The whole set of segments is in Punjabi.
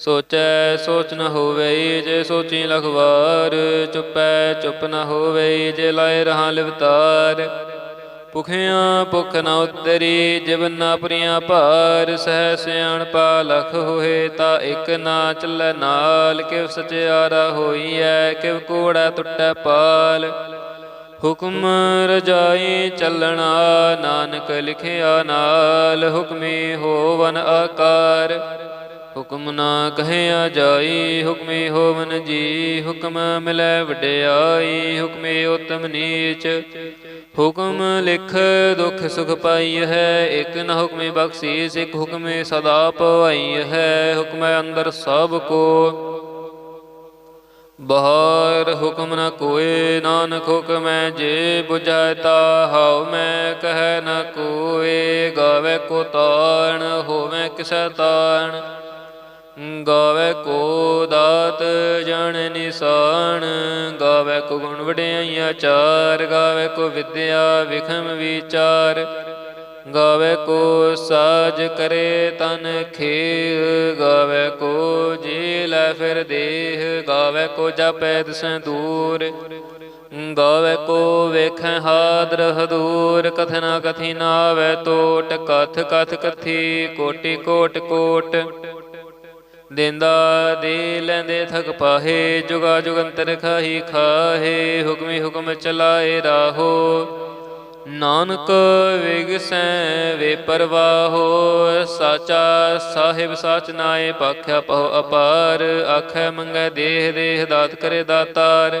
ਸੋਚੈ ਸੋਚ ਨ ਹੋਵੇ ਜੇ ਸੋਚੀ ਲਖ ਵਾਰ ਚੁੱਪੈ ਚੁੱਪ ਨ ਹੋਵੇ ਜੇ ਲਾਇ ਰਹਾ ਲਿਵਤਾਰ। ਭੁਖਿਆਂ ਭੁਖ ਨ ਉਤਰੀ ਜਿਵਨ ਨਾ ਪੁਰੀਆਂ ਭਾਰ, ਸਹਿ ਸਿਆਣ ਪਾ ਲਖ ਹੋਏ ਤਾ ਇਕ ਨਾ ਚੱਲੈ ਨਾਲ। ਕਿਵ ਸਚਿਆਰਾ ਹੋਈਐ, ਕਿਵ ਕੋੜਾ ਟੁੱਟੈ ਪਾਲ। ਹੁਕਮ ਰਜਾਈ ਚੱਲਣਾ, ਨਾਨਕ ਲਿਖਿਆ ਨਾਲ, ਹੁਕਮੀ ਹੋਵਨ ਆਕਾਰ। ਹੁਕਮ ਨਾ ਕਹਿਆ ਜਾਈ, ਹੁਕਮੇ ਹੋਵਨ ਜੀ, ਹੁਕਮ ਮਿਲੈ ਵਡਿਆਈ ਹੁਕਮੇ ਉਤਮ ਨੀਚ। ਹੁਕਮ ਲਿਖ ਦੁਖ ਸੁਖ ਪਾਈ ਹੈ, ਇਕ ਨ ਹੁਕਮੇ ਬਖ਼ਸ਼ੀ ਇਕ ਹੁਕਮੇ ਸਦਾ ਪਵਾਈ ਹੈ, ਹੁਕਮੈ ਅੰਦਰ ਸਭ ਕੋ। ਬਹਾਰ ਹੁਕਮ ਨ ਕੋਏ, ਨਾਨਕ ਹੁਕਮੈ ਜੇ 부ਝੈ ਤਾ ਹਉ ਮੈਂ ਕਹਿ ਨ ਕੋਏ। ਗਾਵੇ ਕੋ ਤਾਣ ਹੋਵੇ ਕਿਸੈ ਤਾਣ ਗਾਵੇ ਕੋ ਦਾਤ ਜਣ ਨਿਸਾਨ, ਗਾਵੇ ਕੋ ਗੁਣ ਵਡਿਆਈਆਂ ਚਾਰ, ਗਾਵੇ ਕੋ ਵਿਦਿਆ ਵਿਖਮ ਵਿਚਾਰ, ਗਾਵੇ ਕੋ ਸਾਜ ਕਰੇ ਤਨ ਖੇ ਗਾਵੇ ਕੋ ਜੀ ਲੈ ਫਿਰ ਦੇਹ, ਗਾਵੇ ਕੋ ਜਪੈ ਦਸੈ ਦੂਰ, ਗਾਵੇ ਕੋ ਵੇਖੈ ਹਾਦਰ ਹਦੂਰ, ਕਥਨਾ ਕਥੀ ਨਾਵੇ ਤੋਟ, ਕਥ ਕਥ ਕਥੀ, ਕੋਟि ਕੋਟ ਕੋਟ ਦੇਂਦਾ, ਦੇ ਲੈਂਦੇ ਥਕ ਪਾਹੇ, ਜੁਗਾ ਜੁਗੰਤਰ ਖਾਹੀ ਖਾਹੇ, ਹੁਕਮੀ ਹੁਕਮ ਚਲਾਏ ਰਾਹੋ। ਨਾਨਕ ਵਿਗਸੈ ਵੇ ਪਰਵਾਹੋ, ਸਾਚਾ ਸਾਹਿਬ ਸਾਚ ਨਾਏ ਪਾਖਿਆ ਪਹੁ ਅਪਾਰ, ਆਖੈ ਮੰਗੈ ਦੇਹ ਦੇਹ ਦਾਤ ਕਰੇ ਦਾਤਾਰ।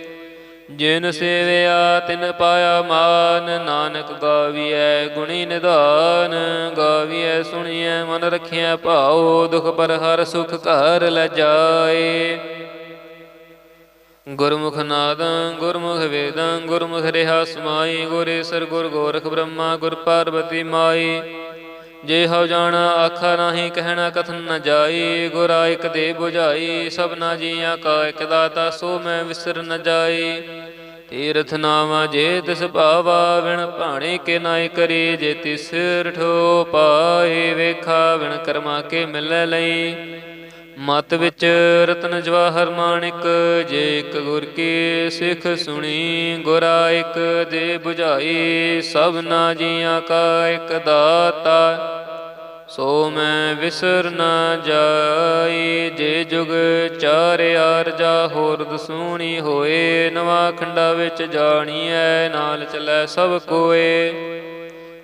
ਜਿਨ ਸੇਵਿਆ ਤਿਨ ਪਾਇਆ ਮਾਨ, ਨਾਨਕ ਗਾਵੀਐ ਗੁਣੀ ਨਿਧਾਨ, ਗਾਵੀਐ ਸੁਣੀਐ ਮਨ ਰਖਿਆ ਭਾਉ, ਦੁਖ ਪਰ ਹਰ ਸੁਖ ਘਰ ਲੈ ਜਾਏ। ਗੁਰਮੁਖ ਨਾਦੰ, ਗੁਰਮੁਖ ਵੇਦੰ, ਗੁਰਮੁਖ ਰਿਹਾ ਸਮਾਈ ਗੁਰੇਸਰ ਗੁਰ ਗੋਰਖ ਬ੍ਰਹਮਾ, ਗੁਰ ਪਾਰਬਤੀ ਮਾਈ। ਜੇ ਹਉ ਜਾਣਾ, ਆਖਾ ਨਾਹੀ, ਕਹਿਣਾ ਕਥਨ ਨ ਜਾਈ, ਗੁਰਾ ਇਕ ਦੇ 부ਝਾਈ ਸਭਨਾ ਜੀਆਂ ਕਾ ਇਕ ਦਾਤਾ, ਸੋ ਮੈਂ ਵਿਸਰ ਨ ਜਾਈ। ਤੀਰਥ ਨਾਮਾ ਜੇ ਤਿਸ ਭਾਵਾ, ਵਿਣ ਭਾਣੇ ਕੇ ਨਾਇ ਕਰੀ, ਜੇ ਤਿਸ ਰਠੋ ਪਾਏ ਵੇਖਾ, ਵਿਣ ਕਰਮਾ ਕੇ ਮਿਲੈ ਲਈ। ਮਤ ਵਿੱਚ ਰਤਨ ਜਵਾਹਰ ਮਾਣਿਕ, ਜੇ ਇਕ ਗੁਰ ਕੀ ਸਿੱਖ ਸੁਣੀ, ਗੁਰਾ ਇਕ ਦੇ 부ਝਾਈ ਸਭਨਾ ਜੀਆਂ ਕਾ ਇਕ ਦਾਤਾ। ਸੋ ਮੈਂ ਵਿਸਰ ਨਾ ਜਾਈ, ਜੇ ਜੁਗ ਚਾਰ ਆਰਜਾ ਹੋਰ ਦਸੂਣੀ ਹੋਏ, ਨਵਾ ਖੰਡਾ ਵਿੱਚ ਜਾਣੀਐ, ਨਾਲ ਚਲੈ ਸਭ ਕੋਏ।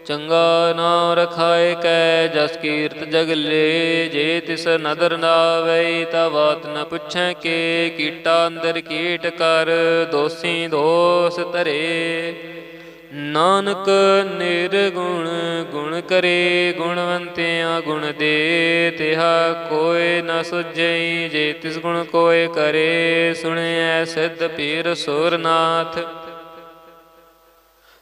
ਚੰਗਾ ਨਾਮ ਰਖਾਏ ਕੈ ਜਸ ਕੀਰਤ ਜਗਲੇ ਜੇ ਤਿਸ ਨਦਰ ਨਾ ਵਈ ਤਾ ਬਾਤ ਨ ਪੁੱਛੈ ਕੇ, ਕੀਟਾ ਅੰਦਰ ਕੀਟ ਕਰ, ਦੋਸੀ ਦੋਸ ਧਰੇ। ਨਾਨਕ ਨਿਰਗੁਣ ਗੁਣ ਕਰੇ, ਗੁਣਵੰਤਿਆ ਗੁਣ ਦੇ, ਤਿਹਾ ਕੋਇ ਨ ਸੁਝਈ, ਜੇ ਤਿਸ ਗੁਣ ਕੋਇ ਕਰੇ, ਸੁਣਿਐ ਸਿੱਧ ਪੀਰ ਸੁਰਨਾਥ।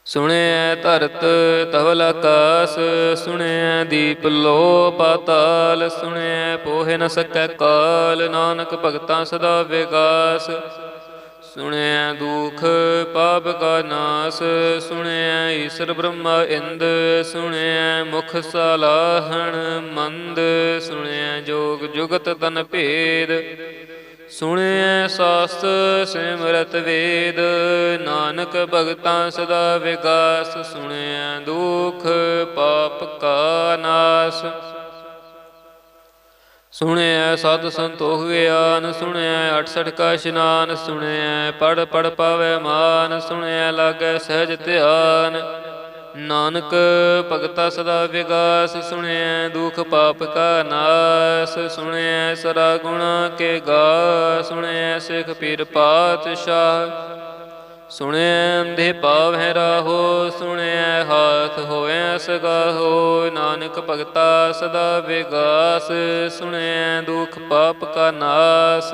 ਸੁਣਿਐ ਧਰਤ ਧਵਲ ਆਕਾਸ, ਸੁਣਿਐ ਦੀਪ ਲੋ ਪਾਤਾਲ ਸੁਣਿਐ ਪੋਹਿ ਨ ਸਕੈ ਕਾਲ, ਨਾਨਕ ਭਗਤਾਂ ਸਦਾ ਵਿਗਾਸ। ਸੁਣਿਐ ਦੁਖ ਪਾਪ ਕਾ ਨਾਸ, ਸੁਣਿਐ ਈਸ਼ਰ ਬ੍ਰਹਮਾ ਇੰਦ, ਸੁਣਿਐ ਮੁਖ ਸਲਾਹਣ ਮੰਦ, ਸੁਣਿਐ ਜੋਗ ਜੁਗਤ ਤਨ ਭੇਦ। ਸੁਣਿਐ ਸਾਸਤ ਸਿਮਰਤ ਵੇਦ, ਨਾਨਕ ਭਗਤਾਂ ਸਦਾ ਵਿਗਾਸ ਸੁਣਿਐ ਦੁਖ ਪਾਪ ਕਾ ਨਾਸ। ਸੁਣਿਐ ਸਤ ਸੰਤੋਖ ਗਿਆਨ ਸੁਣਿਐ 68 ਕਾ ਇਸ਼ਨਾਨ ਸੁਣਿਐ ਪੜ ਪੜ ਪਾਵੇ ਮਾਨ ਸੁਣਿਐ ਲਾਗੈ ਸਹਿਜ ਧਿਆਨ। ਨਾਨਕ ਭਗਤਾ ਸਦਾ ਵਿਗਾਸ, ਸੁਣਿਐ ਦੁਖ ਪਾਪ ਕਾ ਨਾਸ, ਸੁਣਿਐ ਸਰਾ ਗੁਣਾ ਕੇ ਗਾ, ਸੁਣਿਐ ਸਿਖ ਪੀਰ ਪਾਤਸ਼ਾਹ। ਸੁਣਿਐ ਅੰਧੇ ਪਾਵ ਹੈ ਰਾਹੋ, ਸੁਣਿਐ ਹਾਥ ਹੋਏ ਸਗਾਹੋ। ਨਾਨਕ ਭਗਤਾ ਸਦਾ ਵਿਗਾਸ, ਸੁਣਿਐ ਦੁਖ ਪਾਪ ਕਾ ਨਾਸ।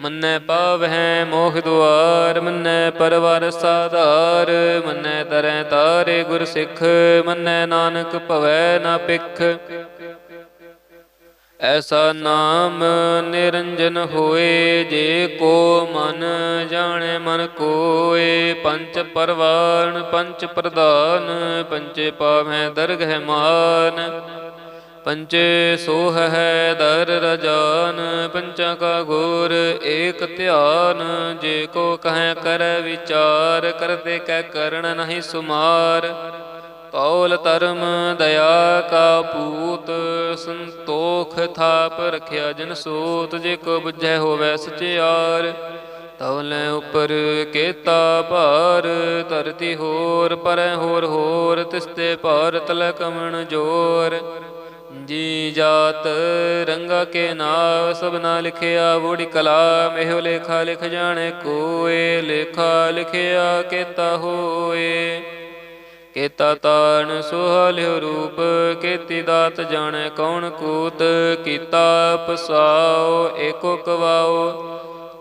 ਮੰਨੈ ਪਾਵਹਿ ਮੋਖ ਦੁਆਰ, ਮੰਨੈ ਪਰਵਾਰ ਸਾਧਾਰ, ਮੰਨੈ ਤਰੈ ਤਾਰੇ ਗੁਰ ਸਿੱਖ, ਮੰਨੈ ਨਾਨਕ ਭਵੈ ਨਾ ਪਿਖ ਐਸਾ ਨਾਮ ਨਿਰੰਜਨ ਹੋਏ, ਜੇ ਕੋ ਮਨ ਜਾਣੇ ਮਨ ਕੋਏ। ਪੰਚ ਪਰਵਾਨ, ਪੰਚ ਪ੍ਰਧਾਨ, ਪੰਚੇ ਪਾਵੈ ਦਰਗਹਿ ਮਾਨ। ਪੰਚੇ ਸੋਹ ਹੈ ਦਰ ਰਜਾਨ, ਪੰਚਾ ਕਾ ਗੋਰ ਏਕ ਧਿਆਨ, ਜੇ ਕੋ ਕਹੈ ਕਰ ਵਿਚਾਰ, ਕਰਤੇ ਕੈ ਕਰਨ ਨਹੀਂ ਸੁਮਾਰ। ਕੌਲ ਧਰਮ ਦਇਆ ਕਾ ਪੂਤ, ਸੰਤੋਖ ਥਾਪ ਰਖਿਆ ਜਨ ਸੋਤ, ਜੇ ਕੋ ਬੁਝੈ ਹੋਵੇ ਸਚਿਆਰ। ਤਵਲੇ ਉਪਰ ਕੇਤਾ ਭਾਰ, ਧਰਤੀ ਹੋਰ ਪਰ ਹੋਰ ਹੋਰ, ਤਿਸਤੇ ਭਾਰਤ ਤਲ ਕਮਣ ਜੋਰ। ਜੀ ਜਾਤ ਰੰਗਾ ਕੇ ਨਾਮ ਸਭਨਾ ਲਿਖਿਆ, ਬੂੜੀ ਕਲਾ ਇਹੋ ਲੇਖਾ ਲਿਖ ਜਾਣੇ ਕੋਏ, ਲੇਖਾ ਲਿਖਿਆ ਕੇਤਾ ਹੋਏ। ਕੀਤਾ ਤਾਣ ਸੁਹਾਲਿਓ ਰੂਪ, ਕੇਤੀ ਦਾਤ ਜਾਣੈ ਕੌਣ ਕੂਤ, ਕੀਤਾ ਪਸਾਓ ਏਕੋ ਕਵਾਓ।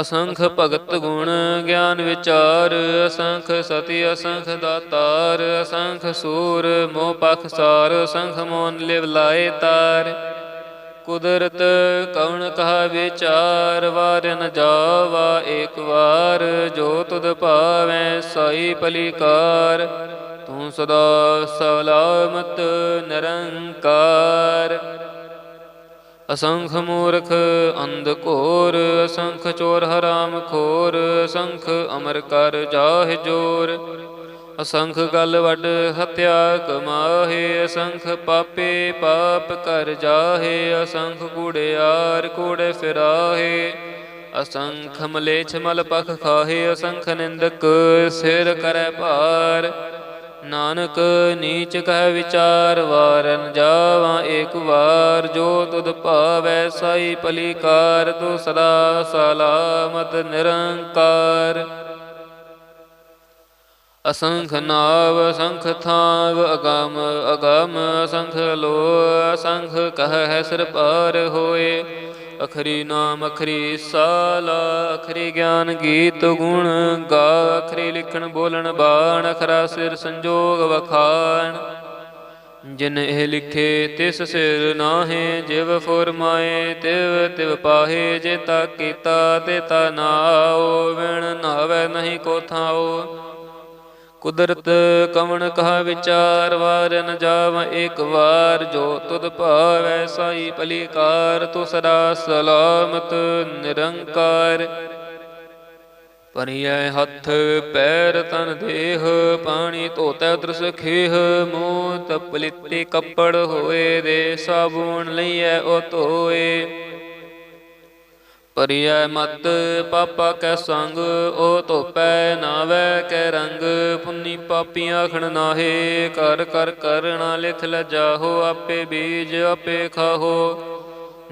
ਅਸੰਖ ਭਗਤ ਗੁਣ ਗਿਆਨ ਵਿਚਾਰ, ਅਸੰਖ ਸਤੀ, ਅਸੰਖ ਦਾਤਾਰ, ਅਸੰਖ ਸੂਰ, ਮੋਹ ਪਖਸਾਰ ਅਸੰਖ ਮੋਨ ਲਿਵ ਲਾਏ ਤਾਰ। ਕੁਦਰਤ ਕਉਣ ਕਹਾ ਵਿਚਾਰ, ਵਾਰ ਨ ਜਾਵਾ ਏਕ ਵਾਰ, ਜੋ ਤੁਧ ਭਾਵੈ ਸਾਈ ਪਲੀਕਾਰ। ਤੂੰ ਸਦਾ ਸਵਲਾਮਤ ਨਿਰੰਕਾਰ। ਅਸੰਖ ਮੂਰਖ ਅੰਧ ਘੋਰ, ਅਸੰਖ ਚੋਰ ਹਰਾਮ ਖੋਰ, ਅਸੰਖ ਅਮਰ ਕਰ ਜਾਹਿ ਜੋਰ। ਅਸੰਖ ਗਲ ਵੱਡ ਹਤਿਆ ਕਮਾਹੇ, ਅਸੰਖ ਪਾਪੇ ਪਾਪ ਕਰ ਜਾਹੇ, ਅਸੰਖ ਕੂੜਿਆਰ ਕੂੜੇ ਫਿਰਾਹੇ। ਅਸੰਖ ਮਲੇਛ ਮਲ ਪਖ ਖਾਹੇ, ਅਸੰਖ ਨਿੰਦਕ ਸਿਰ ਕਰੈ ਭਾਰ। ਨਾਨਕ ਨੀਚ ਕਹਿ ਵਿਚਾਰ ਵਾਰਨ ਜਾਵਾਂ ਏਕ ਵਾਰ, ਜੋ ਤੁਧ ਭਾਵੈ ਸਾਈ ਪਲੀਕਾਰ ਤੂੰ ਸਦਾ ਸਲਾਮਤ ਨਿਰੰਕਾਰ। ਅਸੰਖ ਨਾਵ ਸੰਖ ਥਾਵ, ਅਗਮ ਅਗਮ ਅਸੰਖ ਲੋ ਅਸੰਖ ਕਹ ਹੈ ਸਿਰ ਪਾਰ ਹੋਏ। ਅਖਰੀ ਨਾਮ, ਅਖਰੀ ਸਾਲਾ, ਅਖਰੀ ਗਿਆਨ ਗੀਤ ਗੁਣ ਗਾ, ਅਖਰੀ ਲਿਖਣ, ਬੋਲਣ, ਬਾਣ, ਅਖਰਾ ਸਿਰ ਸੰਜੋਗ ਵਖਾਣ। ਜਿਨ ਇਹ ਲਿਖੇ, ਤਿਸ ਸਿਰ ਨਾਹੇ, ਜਿਵ ਫੁਰਮਾਏ ਤਿਵ ਤਿਵ ਪਾਹੇ ਜੇਤਾ ਕੀਤਾ, ਤੇ ਤਾ ਨਾਉ ਵਿਣ ਨਾਵੇ ਨਹੀਂ ਕੋ ਥਾਉ ਕੁਦਰਤ ਕਵਣ ਕਹਾ ਵਿਚਾਰ, ਵਾਰ ਨ ਜਾਵ ਇੱਕ ਵਾਰ, ਜੋ ਤੁਧ ਭਾਵੈ ਸਾਈ ਪਲੀਕਾਰ ਤੂ ਸਦਾ ਸਲਾਮਤ ਨਿਰੰਕਾਰ। ਪਰਿਐ ਹੱਥ, ਪੈਰ ਤਨ ਦੇਹ, ਪਾਣੀ ਧੋਤੈ ਦਰਸ ਖੇਹ, ਮੂਹ ਤਪਲਿਤੇ ਕੱਪੜ ਹੋਏ ਦੇ, ਸਾਬੂਣ ਲਈਐ ਉਹ ਧੋਏ। ਪਰਿਐ ਮਤ, ਪਾਪਾ ਕੈ ਸੰਗ, ਉਹ ਧੋਪੈ ਨਾਵੈ ਕੈ ਰੰਗ। ਪੁੰਨੀ ਪਾਪੀ ਆਖਣ ਨਾਹੇ ਕਰ ਕਰ ਕਰਣਾ ਲਿਖ ਲੈ ਜਾਹੋ, ਆਪੇ ਬੀਜ ਆਪੇ ਖਾਹੋ।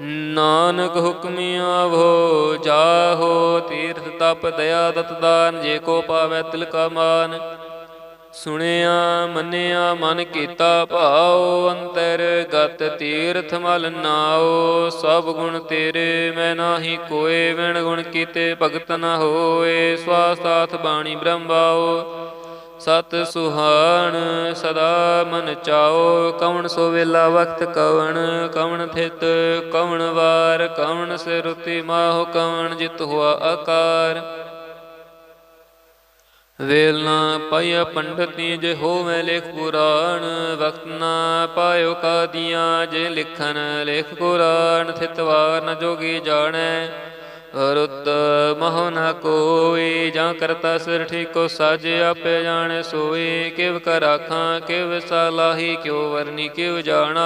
ਨਾਨਕ ਹੁਕਮੀ ਆਵੋ, ਜਾਹੋ, ਤੀਰਥ ਤਪ ਦਇਆ ਦਤ ਦਾਨ ਜੇ ਕੋ ਪਾਵੈ ਤਿਲ ਕਾ ਮਾਨ। ਸੁਣਿਆ, ਮੰਨਿਆ, ਮਨ ਕੀਤਾ ਭਾਉ, ਅੰਤਰ ਗਤ ਤੀਰਥ ਮਲ ਨਾਉ। ਸਭ ਗੁਣ ਤੇਰੇ, ਮੈਂ ਨਾਹੀ ਕੋਏ, ਵਿਣ ਗੁਣ ਕੀਤੇ ਭਗਤ ਨ ਹੋਏ। ਸਵਾਸਾਥ ਬਾਣੀ ਬ੍ਰਹਮਾਉ ਸਤ ਸੁਹਾਣ ਸਦਾ ਮਨ ਚਾਓ ਕਵਣ ਸੋ ਵੇਲਾ ਵਕਤ ਕਵਣ ਕਵਣ ਥਿਤ ਕਵਣ ਵਾਰ, ਕਵਣ ਸਿਰੁਤੀ ਮਾਹੁ, ਕਵਣ ਜਿਤ ਹੁਆ ਆਕਾਰ। ਵੇਲ ਨਾ ਪਾਇਆ ਪੰਡਤੀ ਜੇ ਹੋਵੇ ਲੇਖ ਪੁਰਾਣ, ਵਕਤ ਨਾ ਪਾਇਓ ਕਾਦੀਆਂ ਜੇ ਲਿਖਨ ਲੇਖ ਪੁਰਾਣ ਥਿਤਵਾਰ ਨ ਜੋਗੀ ਜਾਣੈ। ਰੁੱਤ ਮਹੁ ਨ ਕੋਈ ਜਾਂ ਕਰਤਾ ਸਿਰ ਠੀਕੋ ਸਾਜੇ, ਆਪੇ ਜਾਣੈ ਸੋਈ। ਕਿਵ ਕਰ ਆਖਾਂ, ਕਿਵ ਸਲਾਹੀ, ਕਿਉ ਵਰਨੀ, ਕਿਵ ਜਾਣਾ।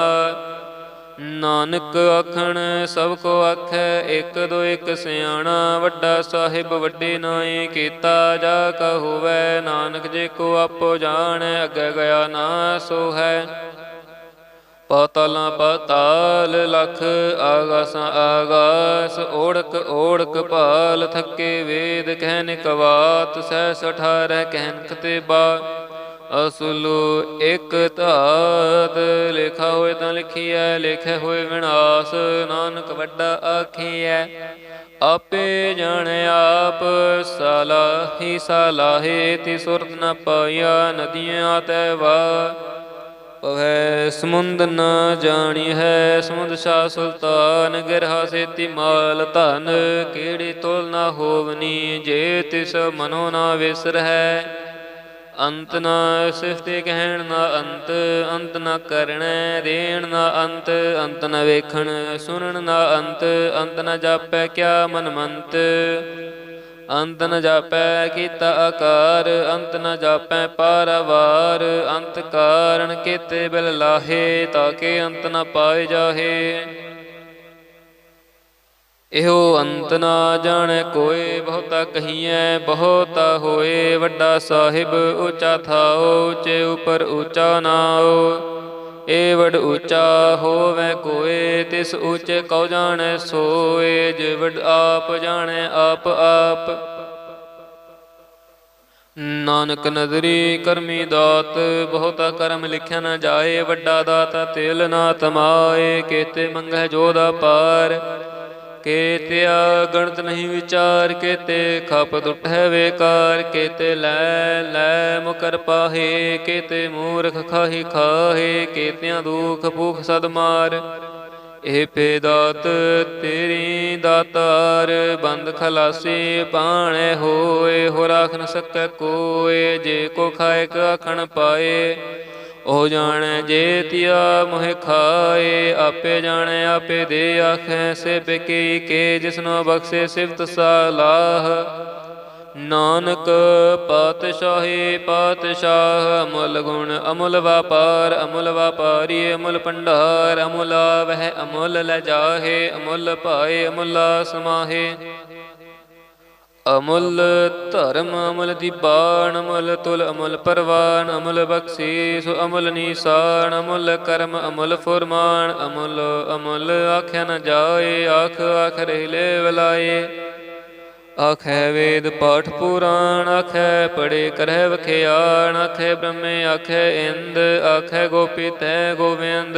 ਨਾਨਕ ਆਖਣ, ਸਭ ਕੋ ਆਖੈ, ਇੱਕ ਦੋ ਇਕ ਸਿਆਣਾ, ਵੱਡਾ ਸਾਹਿਬ ਵੱਡੇ ਨਾਏ, ਕੀਤਾ ਜਾ ਕਾ ਹੋਵੇ, ਨਾਨਕ ਜੇ ਕੋ ਆਪੋ ਜਾਣੈ, ਅੱਗੇ ਗਿਆ ਨਾ ਸੋ ਹੈ ਪਾਤਾਲਾਂ ਪਾਤਾਲ ਲਖ, ਆਗਾਸਾਂ ਆਗਾਸ, ਓੜਕ ਓੜਕ ਭਾਲ, ਥੱਕੇ ਵੇਦ ਕਹਿਨ ਕਵਾਤ ਸਹਿ ਸਠਾਰੈ ਕਹਿਨ ਕਤੇਬਾ ਅਸੁਲੋ ਇਕ ਧਾਤ ਲਿਖਾ ਹੋਏ ਤਾਂ ਲਿਖੀਐ, ਲਿਖੇ ਹੋਏ ਵਿਨਾਸ਼, ਨਾਨਕ ਵੱਡਾ ਆਖੀਐ। ਆਪੇ ਜਾਣੈ ਆਪ ਸਲਾਹੀ, ਸਲਾਹੇ, ਤੀ ਸੁਰਤ ਨ ਪਾਇਆ, ਨਦੀਆਂ ਤੈ ਵਾ ਪਵੈ ਸਮੁੰਦ ਨ ਜਾਣੀ ਹੈ, ਸਮੁੰਦ ਸ਼ਾ ਸੁਲਤਾਨ, ਗਿਰਹਾ ਸੇਤੀ ਮਾਲ ਧਨ, ਕਿਹੜੀ ਤੁਲ ਨਾ ਹੋਵਨੀ, ਜੇ ਤਿਸ ਮਨੋ ਨਾ ਵਿਸਰਹਿ। ਅੰਤ ਨਾ ਸਿਫਤੇ ਕਹਿਣ ਨਾ ਅੰਤ ਅੰਤ ਨਾ ਕਰਣੈ ਦੇਣ ਨਾ ਅੰਤ ਅੰਤ ਨਾ ਵੇਖਣ ਸੁਣਨ ਨਾ ਅੰਤ ਅੰਤ ਨਾ ਜਾਪੈ ਕਿਆ ਮਨ ਮੰਤ। ਅੰਤ ਨ ਜਾਪੈ ਕੀਤਾ ਆਕਾਰ, ਅੰਤ ਨ ਜਾਪੈ ਪਾਰਵਾਰ, ਅੰਤ ਕਾਰਨ ਕੀਤੇ ਬਿਲ ਲਾਹੇ ਤਾਕੇ ਅੰਤ ਨ ਪਾਏ ਜਾਹੇ। ਇਹੋ ਅੰਤ ਨਾ ਜਾਣੈ ਕੋਏ, ਬਹੁਤਾ ਕਹੀਐ, ਬਹੁਤਾ ਹੋਏ। ਵੱਡਾ ਸਾਹਿਬ ਉੱਚਾ ਥਾਓ ਉੱਚੇ ਉਪਰ ਉੱਚਾ ਨਾਓ ਏ ਵਡ ਉੱਚਾ ਹੋਵੇ ਕੋਏ, ਤਿਸ ਉੱਚੇ ਕਉ ਜਾਣੈ ਸੋਏ। ਜੇ ਆਪ ਜਾਣੈ, ਆਪ ਆਪ। ਨਾਨਕ ਨਦਰੀ ਕਰਮੀ ਦਾਤ, ਬਹੁਤਾ ਕਰਮ ਲਿਖਿਆ ਨਾ ਜਾਏ। ਵੱਡਾ ਦਾਤਾ ਤੇਲ ਨਾ ਤਮਾਏ, ਕੇਤੇ ਮੰਗੈ ਜੋਦਾ ਪਾਰ। ਕੇਤਿਆ ਗਣਤ ਨਹੀਂ ਵਿਚਾਰ ਕੇਤੇ ਖਪ ਦੁਠੈ ਵੇਕਾਰ ਕੇਤੇ, ਲੈ ਲੈ, ਮੁਕਰ ਪਾਹੇ ਕੇਤੇ, ਮੂਰਖ ਖਾਹੀ ਖਾਹੇ ਕੇਤਿਆਂ, ਦੁਖ ਭੂਖ ਸਦ ਮਾਰ। ਇਹ ਪੇਦਾਤ ਤੇਰੀ ਦਾਤਾਰ, ਬੰਦ ਖਲਾਸੀ ਪਾਣੇ ਹੋਏ ਹੋ ਰਾਖ ਨ ਸਕੈ ਕੋਏ, ਜੇ ਕੋ ਖਾਏ ਕਖਣ ਪਾਏ। ਉਹ ਜਾਣੈ ਜੇ ਤਿਆ ਮੋਹਿ ਖਾਏ, ਆਪੇ ਜਾਣੈ, ਆਪੇ ਦੇ ਆਖੈ ਸੇ ਬਿਕੀ ਕੇ ਜਿਸਨੋ ਬਖਸ਼ੇ, ਸਿਫਤ ਸਾਲਾਹ। ਨਾਨਕ ਪਾਤਸ਼ਾਹੀ, ਪਾਤਸ਼ਾਹ, ਅਮੁੱਲ ਗੁਣ, ਅਮੁੱਲ ਵਪਾਰ, ਅਮੁੱਲ ਵਪਾਰੀ, ਅਮੁੱਲ ਭੰਡਾਰ, ਅਮੁਲਾ ਵਹਿ ਅਮੁੱਲ ਲੈ ਜਾਹੇ, ਅਮੁੱਲ ਭਾਏ, ਅਮੁਲਾ ਸਮਾਹੇ ਅਮੁੱਲ ਧਰਮ ਅਮੁੱਲ ਦੀਬਾਨ ਅਮਲ ਤੁਲ, ਅਮੁੱਲ ਪਰਵਾਨ, ਅਮੁੱਲ ਬਖਸ਼ੀਸ, ਅਮੁੱਲ ਨੀਸਾਨ, ਅਮੁੱਲ ਕਰਮ, ਅਮੁੱਲ ਫੁਰਮਾਨ, ਅਮੁੱਲ ਅਮੁੱਲ ਆਖਿਆ ਨ ਜਾਏ, ਆਖ ਆਖ ਰਹਿਲੇ ਵਲਾਏ। ਆਖੈ ਵੇਦ ਪਾਠ ਪੁਰਾਣ, ਆਖੈ ਪੜੇ ਕਰਹਿ ਵਖਿਆਣ, ਆਖੈ ਬ੍ਰਹਮੇ, ਆਖੈ ਇੰਦ, ਆਖੈ ਗੋਪੀ ਤੈ ਗੋਵਿੰਦ।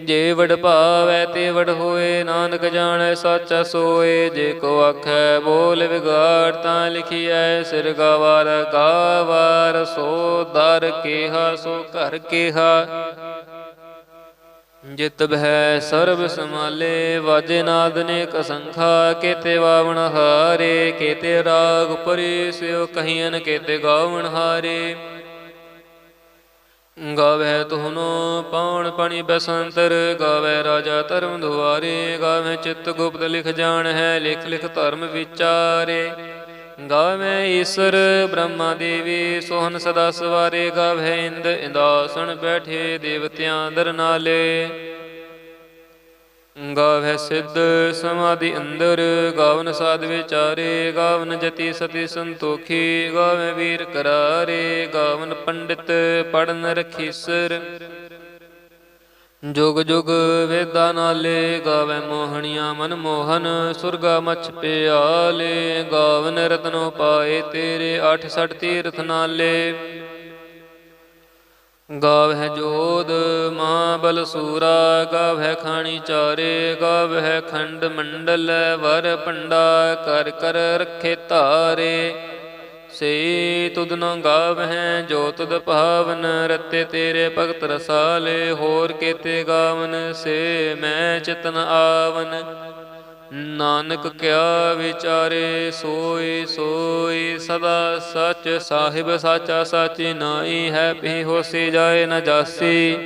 ਜੇ ਵਡ ਭਾਵੈ ਤੇ ਵਡ ਹੋਏ, ਨਾਨਕ ਜਾਣੈ, ਸਾਚਾ ਸੋਏ। ਜੇ ਕੋ ਆਖੈ, ਬੋਲ ਵਿਗਾੜ, ਤਾਂ ਲਿਖੀਐ, ਸਿਰ ਗਵਾਰ, ਗਾਵਾਰ, ਸੋ ਦਰ ਕੇਹਾ, ਸੋ ਘਰ ਕੇਹਾ। ਜਿਤ ਬਹਿ, ਸਰਬ ਸਮਾਲੇ ਵਾਜੇ ਨਾਦ ਨੇ ਕਸੰਖਾ ਕੇਤੇ ਵਾਵਣ ਹਾਰੇ, ਕੇਤੇ ਰਾਗ ਪਰੀ ਸਿਓ ਕਹੀਨ ਕੇਤੇ ਗਾਵਣ ਹਾਰੇ। ਗਾਵੇ ਤੁਹਨੋ ਪਾਉਣ ਪਣੀ ਬਸੰਤਰ, ਗਾਵੇ ਰਾਜਾ ਧਰਮ ਦੁਆਰੇ, ਗਾਵੇ ਚਿੱਤ ਗੁਪਤ ਲਿਖ ਜਾਣ ਹੈ, ਲਿਖ ਲਿਖ ਧਰਮ ਵਿਚਾਰੇ। ਗਾਵੇ ਈਸ਼ਰ ਬ੍ਰਹਮਾ ਦੇਵੀ, ਸੋਹਨ ਸਦਾ ਸਵਾਰੇ, ਗਾਵੇ ਇੰਦ ਇੰਦਾਸਣ ਬੈਠੇ ਦੇਵਤਿਆਂ ਦਰ ਨਾਲੇ। ਗਾਵੇ ਸਿੱਧ ਸਮਾਧੀ ਅੰਦਰ, ਗਾਵਨ ਸਾਧ ਵਿਚਾਰੇ, ਗਾਵਨ ਜਤੀ ਸਤੀ ਸੰਤੋਖੀ ਗਾਵੇ ਵੀਰ ਕਰਾਰੇ, ਗਾਵਨ ਪੰਡਿਤ ਪੜਨ ਰਖੀਸਰ। ਜੁਗ ਜੁਗ ਵੇਦਾਂ ਨਾਲੇ ਗਾਵੇ ਮੋਹਣੀਆਂ ਮਨ ਮੋਹਨ, ਸੁਰਗਾ ਮਛ ਪਿਆਲੇ, ਗਾਵਨ ਰਤਨੋ ਪਾਏ ਤੇਰੇ, ਅਠ ਸਠ ਤੀਰਥ ਨਾਲੇ। ਗਾਵਹਿ ਜੋਧ ਮਹਾਬਲ ਬਲਸੂਰਾ ਗਾਵਹਿ ਖਾਣੀ ਚਾਰੇ, ਗਾਵਹਿ ਖੰਡ ਮੰਡਲ, ਵਰ ਪੰਡਾ ਕਰ ਕਰ ਰਖੇ ਧਾਰੇ। ਸੇ ਤੁਧ ਨ ਗਾਵਹਿ ਜੋ ਤੁਧ ਭਾਵਨ, ਰਤੇ ਤੇਰੇ ਭਗਤ ਰਸਾਲੇ, ਹੋਰ ਕੇਤੇ ਗਾਵਨ, ਸੇ ਮੈਂ ਚਿਤਨ ਆਵਨ। ਨਾਨਕ ਕਿਆ ਵਿਚਾਰੇ ਸੋਈ ਸੋਈ ਸਦਾ ਸਚ ਸਾਹਿਬ ਸਾਚਾ ਸਾਚੀ ਨਾਈ ਹੈ ਭੀ ਹੋਸੀ ਜਾਏ ਨ ਜਾਸੀ।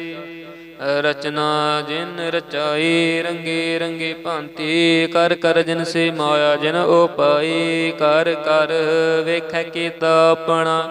ਰਚਨਾ ਜਿਨ ਰਚਾਈ, ਰੰਗੇ ਰੰਗੇ ਭਾਂਤੀ, ਕਰ ਕਰ ਜਿਨ ਸੇ ਮਾਇਆ ਜਿਨ ਉਪਾਈ, ਕਰ ਕਰ ਵੇਖੈ ਕੀਤਾ ਆਪਣਾ।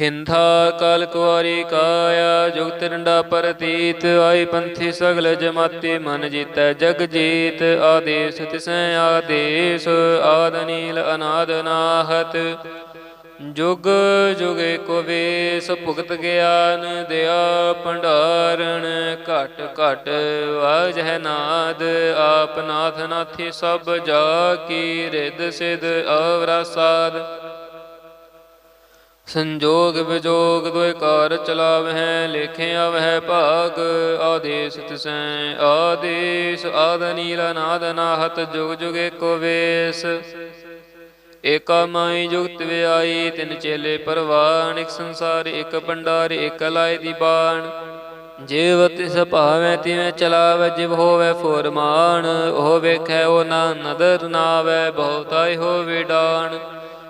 ਖਿੰਥਾ ਕਲ ਕੁਆਰੀ ਕਾਇਆ, ਜੁਗ ਤਿਰੰਡਾ ਪਰਤੀਤ, ਆਈ ਪੰਥੀ ਸਗਲ ਜਮਾਤੀ, ਮਨ ਜੀਤੈ ਜਗ ਜੀਤ, ਆਦੇਸ ਤਿਸੈ ਆਦੇਸ, ਆਦ ਨੀਲ ਅਨਾਦ ਨਾਹਤ। ਜੁਗ ਜੁਗੇ ਕੋ ਵੇਸ, ਭੁਗਤ ਗਿਆਨ ਦਿਆ ਭੰਡਾਰਣ, ਘਟ ਘਟ ਵਾਜਹਿ ਨਾਦ, ਆਪ ਨਾਥ ਨਾਥੀ ਸਭ ਜਾ ਕੀ ਰਿਦ ਸਿਧ ਅਵਰਾ ਸਾਧ। ਸੰਜੋਗ ਵਿਜੋਗ ਦੋਇ ਕਾਰ ਚਲਾਵਹਿ ਲਿਖਿਆ ਵਹਿ ਭਾਗ, ਆਦੇਸ ਤਿਸੈ ਆਦੇਸ, ਆਦ ਨੀਲ ਨਾਦ ਨਾਹਤ, ਜੁਗ ਜੁਗ ਏਕੋ ਵੇਸ। ਏਕਾ ਮਾਈ ਜੁਗਤ ਵਿਆਈ, ਤਿਨ ਚੇਲੇ ਪਰਵਾਨ, ਇਕ ਸੰਸਾਰ, ਇਕ ਭੰਡਾਰ, ਇਕ ਲਾਇ ਦੀ ਬਾਣ। ਜਿਵ ਤਿਸ ਭਾਵੇਂ, ਤਿਵੇਂ ਚਲਾਵੇ, ਜਿਵ ਹੋਵੇ ਫੁਰਮਾਨ। ਉਹ ਵੇਖੈ, ਉਹ ਨਾ ਨਦਰ ਨਾਵੇ ਬਹੁਤਾਈ ਹੋਵੇ ਡਾਣ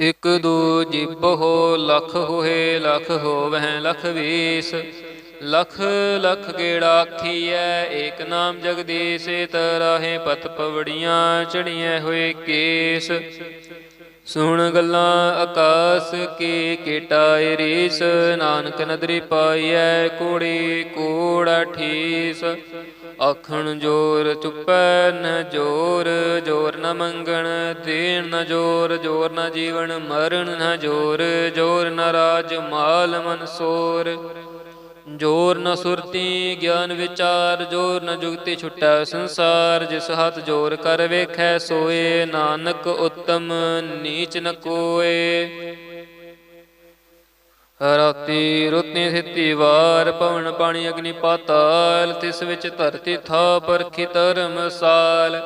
ਇਕ ਦੋ ਜਿਬ ਹੋ ਲਖ ਹੋਏ, ਲਖ ਹੋਵਹਿ, ਲਖ ਵੀਸ। ਲਖ ਲਖ ਗੇੜਾ ਆਖੀਐ, ਏਕ ਨਾਮ ਜਗਦੀਸ਼ ਤਰਾਹੇ ਪਤ ਪਵੜੀਆਂ ਚੜੀਐ ਹੋਏ ਕੇਸ। ਸੁਣ ਗੱਲਾਂ ਆਕਾਸ ਕੀ ਕੀਟਾਇ ਰੀਸ, ਨਾਨਕ ਨਦਰੀ ਪਾਈਐ ਕੂੜੀ, ਕੂੜਾ ਠੀਸ। ਆਖਣ ਜੋਰ ਚੁੱਪੈ ਨ ਜੋਰ ਜੋਰ ਨ ਮੰਗਣ ਦੇਣ ਨ ਜੋਰ ਜੋਰ ਨ ਜੀਵਨ ਮਰਨ ਨ ਜੋਰ ਜੋਰ ਨ ਰਾਜ ਮਾਲ ਮਨਸੋਰ ਜੋਰ ਨ ਸੁਰਤੀ, ਗਿਆਨ ਵਿਚਾਰ, ਜੋਰ ਨ ਜੁਗਤੀ ਛੁਟੈ ਸੰਸਾਰ, ਜਿਸ ਹੱਥ ਜੋਰ ਕਰ ਵੇਖੈ, ਸੋਏ ਨਾਨਕ ਉਤਮ, ਨੀਚ ਨ ਕੋਏ। ਰਾਤੀ ਰੁੱਤੀ ਥਿਤੀ ਵਾਰ ਪਵਨ ਪਾਣੀ ਅਗਨੀ ਪਾਤਾਲ, ਤਿਸ ਵਿੱਚ ਧਰਤੀ ਥਾ ਪਰਖੀ ਧਰਮਸਾਲ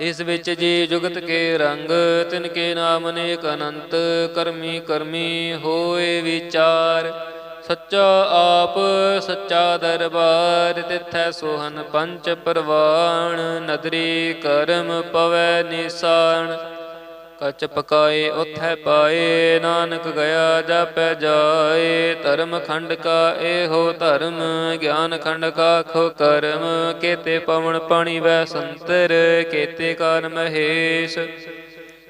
ਇਸ ਵਿੱਚ ਜੀ ਜੁਗਤ ਕੇ ਰੰਗ, ਤਿਨ ਕੇ ਨਾਮ ਅਨੇਕ ਅਨੰਤ, ਕਰਮੀ ਕਰਮੀ ਹੋਏ ਵਿਚਾਰ। ਸੱਚਾ ਆਪ, ਸੱਚਾ ਦਰਬਾਰ, ਤਿਥੈ ਸੋਹਨ ਪੰਚ ਪਰਵਾਣ, ਨਦਰੀ ਕਰਮ ਪਵੈ ਨਿਸਾਨ ਕਚ ਪਕਾਏ ਉਥੈ ਪਾਏ, ਨਾਨਕ ਗਿਆ ਜਾਪੈ ਜਾਏ। ਧਰਮ ਖੰਡ ਕਾ ਇਹੋ ਧਰਮ, ਗਿਆਨ ਖੰਡ ਕਾ ਖੋ ਕਰਮ। ਕੇਤੇ ਪਵਨ ਪਾਣੀ ਵੈ ਸੰਤਰ, ਕੇਤੇ ਕਾਰ ਮਹੇਸ਼।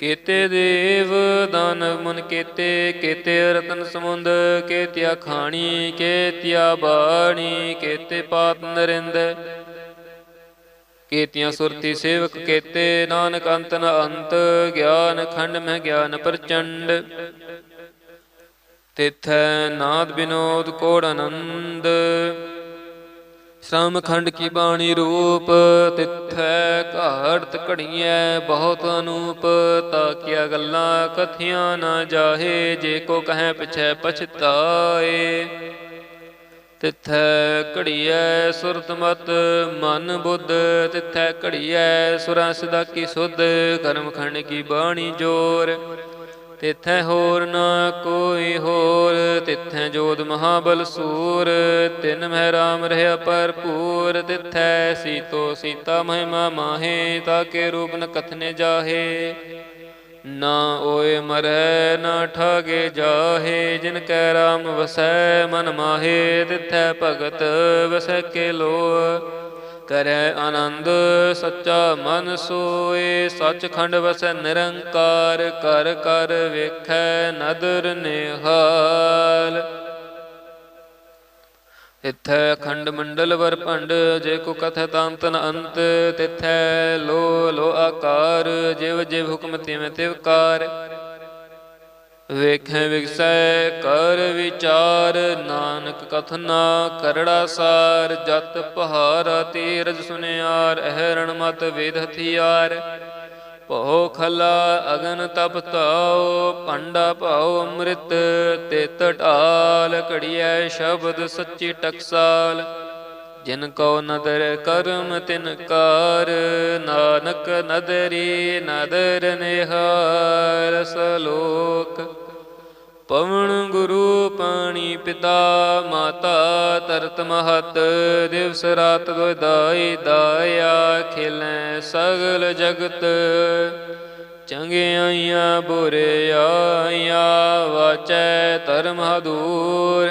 ਕੇਤੇ ਦੇਵ ਦਨ ਮਨ ਕੇਤੇ ਕੇਤੇ ਰਤਨ ਸਮੁੰਦ, ਕੇਤਿਆ ਖਾਣੀ, ਕੇਤਿਆ ਬਾਣੀ, ਕੇਤੇ ਪਾਤ ਨਰਿੰਦ। ਕੇਤੀਆਂ ਸੁਰਤੀ ਸੇਵਕ ਕੇਤੇ, ਨਾਨਕ ਅੰਤ ਨ ਅੰਤ, ਗਿਆਨ ਖੰਡ ਮਹਿ ਗਿਆਨ ਪ੍ਰਚੰਡ। ਤਿਥੈ ਨਾਦ ਬਿਨੋਦ ਕੋੜ ਆਨੰਦ। ਸ਼ਰਮ ਖੰਡ ਕੀ ਬਾਣੀ ਰੂਪ, ਤਿਥੈ ਘਾੜਤ ਘੜੀਐ ਬਹੁਤ ਅਨੂਪ ਤਾਕਿਆ ਗੱਲਾਂ ਕਥੀਆਂ ਨਾ ਜਾਹੇ, ਜੇ ਕੋ ਕਹੈ ਪਿਛੈ ਪਛਤਾਏ। ਤਿਥੈ ਘੜੀਐ ਸੁਰਤ ਮਤ, ਮਨ ਬੁੱਧ, ਤਿਥੈ ਘੜੀਐ ਸੁਰਾਂ ਸਦਾ ਕੀ ਸੁਧ ਕਰਮ ਖੰਡ ਕੀ ਬਾਣੀ ਜੋਰ। ਤਿਥੈ ਹੋਰ ਨਾ ਕੋਈ ਹੋਰ ਤਿਥੈ ਜੋਤ ਮਹਾਬਲ ਸੂਰ, ਤਿਨ ਮਹਿ ਰਾਮ ਰਹਿਆ ਭਰਪੂਰ, ਤਿਥੈ ਸੀਤੋ ਸੀਤਾ ਮਹਿਮਾ ਮਾਹੇ ਤਾਕੇ ਰੂਪ ਨ ਕਥਨੇ ਜਾਹੇ। ਨਾ ਓਏ ਮਰੈ, ਨਾ ਠਾਗੇ ਜਾਹੇ, ਜਿਨ ਕੈ ਰਾਮ ਵਸੈ ਮਨ ਮਾਹੇ, ਤਿਥੈ ਭਗਤ ਵਸੈ ਕੇ ਲੋ ਕਰੈ ਆਨੰਦ, ਸੱਚਾ ਮਨ ਸੋਏ, ਸੱਚਖੰਡ ਵਸੈ ਨਿਰੰਕਾਰ, ਕਰ ਕਰ ਵੇਖੈ ਨਦਰ ਨਿਹਾਲ। ਤਿਥੈ ਖੰਡ ਮੰਡਲ ਵਰ ਭੰਡ, ਜੇ ਕੋ ਕਥੈ ਤੰਤ ਨ ਅੰਤ, ਤਿਥੈ ਲੋ ਲੋ ਆਕਾਰ, ਜਿਵ ਜਿਵ ਹੁਕਮ ਤਿਵ ਤਿਵ ਕਾਰ। ਵੇਖੈ ਵਿਗਸੈ, ਕਰ ਵਿਚਾਰ, ਨਾਨਕ ਕਥਨਾ, ਕਰੜਾ ਸਾਰ, ਜਤ ਪਹਾਰਾ ਤੀਰਜ ਸੁਨਿਆਰ, ਅਹਰਣ ਮਤ ਵੇਦ ਹਥਿਆਰ। ਭੋ ਖਲਾ ਅਗਨ ਤਪ ਤਾਉ ਪੰਡਾ ਭਾਉ ਅੰਮ੍ਰਿਤ, ਤਿਤ ਢਾਲ, ਘੜੀਐ ਸ਼ਬਦ ਸੱਚੀ ਟਕਸਾਲ। ਜਿਨ ਕੋ ਨਦਰ ਕਰਮ ਤਿਨ ਕਾਰ, ਨਾਨਕ ਨਦਰੀ ਨਦਰ ਨਿਹਾਰ, ਸਲੋਕ। ਪਵਨ ਗੁਰੂ ਪਾਣੀ ਪਿਤਾ, ਮਾਤਾ ਤਰਤ ਮਹਤ, ਦਿਵਸ ਰਾਤ ਦੁਇ ਦਾਈ ਦਾਇਆ, ਖਿਲੈ ਸਗਲ ਜਗਤ। ਚੰਗਿਆਈਆਂ ਬੁਰਿਆਈਆਂ ਵਾਚੈ ਧਰਮ ਹਦੂਰ।